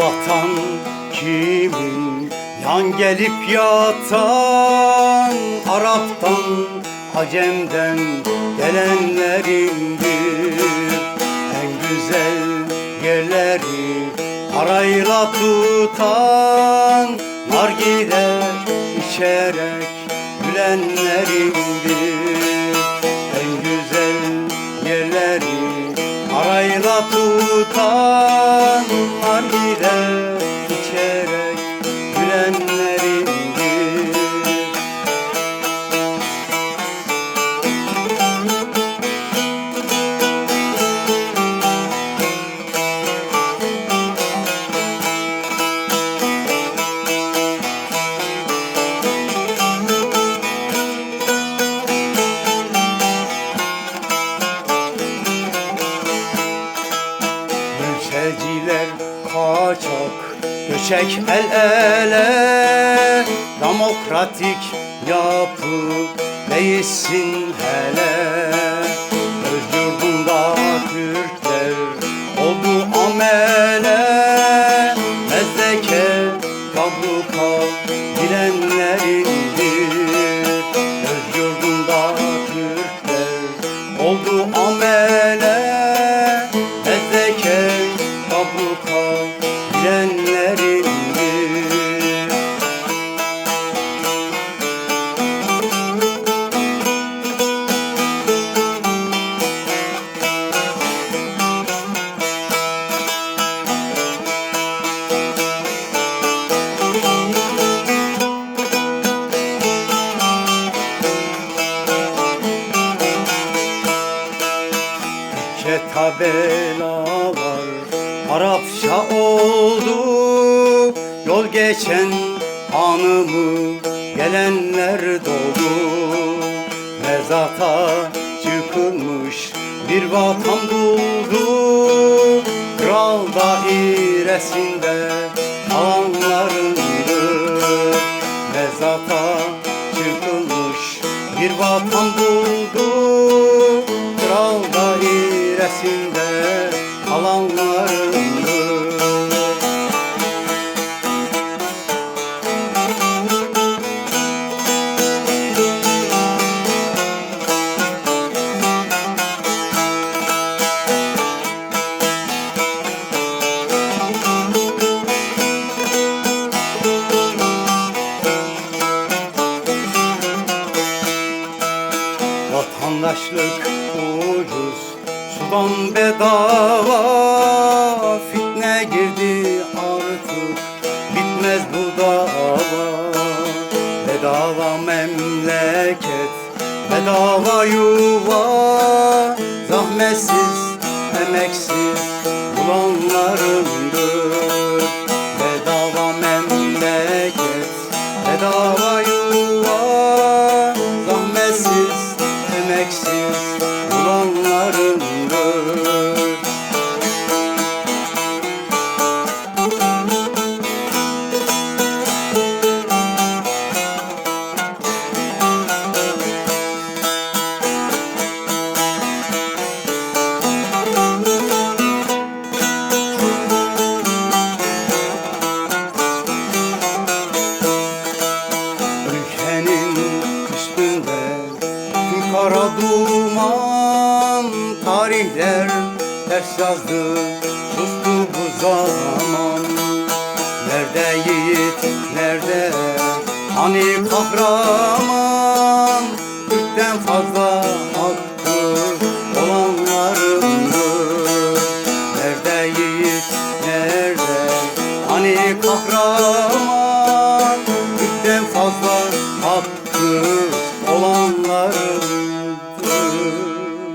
batan kimin? Yan gelip yatan Arap'tan Acem'den gelenlerindir. En güzel yerleri Parayla tutan Nargile içerek gülenlerindir. Mülteciler kaçak göçek el ele. Demokratik yapı değilsin hele. Öz Türkler oldu amele. Mezdeke kabluka bilenlerindir Öz yurdunda Türkler oldu amele Tabelalar Arapça oldu Yol geçen hanımı gelenler doldu Mezata çıkılmış bir vatan buldu. Kral dairesinde alanlarındır Mezata çıkılmış bir vatan buldu Vatandaşlık ucuz, sudan bedava. Fitne girdi artık, bitmez bu dava. Bedava memleket, bedava yuva. Zahmetsiz, emeksiz bulanlarındır tüm kara duman Tarihler ters yazdı sustu bu zaman. Nerede yiğit nerede hani kahraman? Türk'ten fazla hakkı olanlarındır. Nerede yiğit nerede hani kahraman